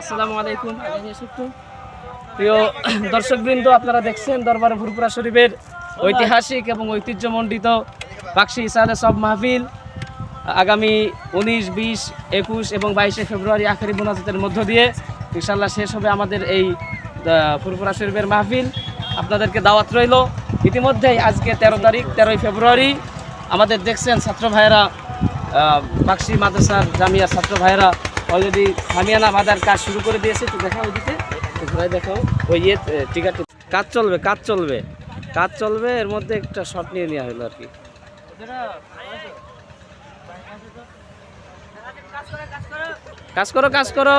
আসসালামু আলাইকুম। প্রিয় দর্শকবৃন্দ, আপনারা দেখছেন দরবারে ভুরপুরা শরীফের ঐতিহাসিক এবং ঐতিহ্যমণ্ডিত পাকশি ইসালে সব মাহফিল। আগামী উনিশ, বিশ, একুশ এবং বাইশে ফেব্রুয়ারি আখেরি মোনাজাতের মধ্য দিয়ে ইনশাল্লাহ শেষ হবে আমাদের এই ফুরফুরা শরীফের মাহফিল। আপনাদেরকে দাওয়াত রইল। ইতিমধ্যেই আজকে তেরো তারিখ, তেরোই ফেব্রুয়ারি। আমাদের দেখছেন ছাত্র ভাইয়েরা বাক্সি মাদ্রাসার জামিয়ার ছাত্র ভাইয়েরা অলরেডি সামিয়ানা বাঁধার কাজ শুরু করে দিয়েছে তো দেখাও ওইদিকে ভাই দেখাও। ওই ইয়ে টিকার কাজ চলবে কাজ চলবে। কাজ চলবে এর মধ্যে একটা শট নিয়ে নেওয়া হলো আর কি। কাজ করো কাজ করো।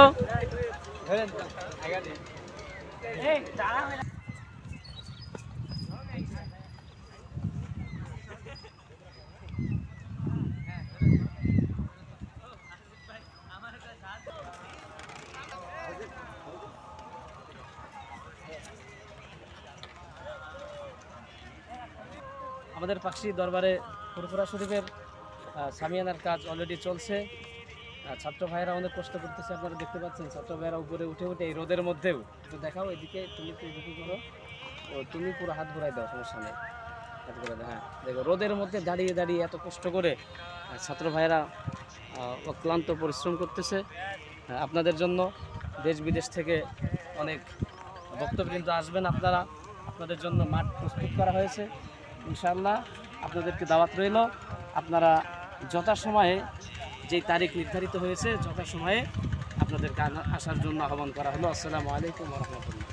আমাদের পাকশি দরবারে ফুরফুরা শরীফের সামিয়ানার কাজ অলরেডি চলছে। ছাত্র ভাইয়েরা অনেক কষ্ট করতেছে, আপনারা দেখতে পাচ্ছেন, ছাত্র ভাইয়েরা উপরে উঠে উঠে এই রোদের মধ্যেও। একটু দেখাও এদিকে, তুমি এদিকে করো। ও, তুমি পুরো হাত ঘুরাই দাও, সমস্যা নেই। হাত ঘুরাই দাও হ্যাঁ। দেখো, রোদের মধ্যে দাঁড়িয়ে দাঁড়িয়ে এত কষ্ট করে ছাত্র ভাইয়েরা অক্লান্ত পরিশ্রম করতেছে। আপনাদের জন্য দেশ বিদেশ থেকে অনেক ভক্তবৃন্দ আসবেন আপনারা। আপনাদের জন্য মাঠ প্রস্তুত করা হয়েছে। ইনশাল্লাহ আপনাদেরকে দাওয়াত রইল। আপনারা যথাসময়ে যে তারিখ নির্ধারিত হয়েছে, যথাসময়ে আপনাদেরকে আসার জন্য আহ্বান করা হলো। আসসালামু আলাইকুম রহমতুল্লাহ।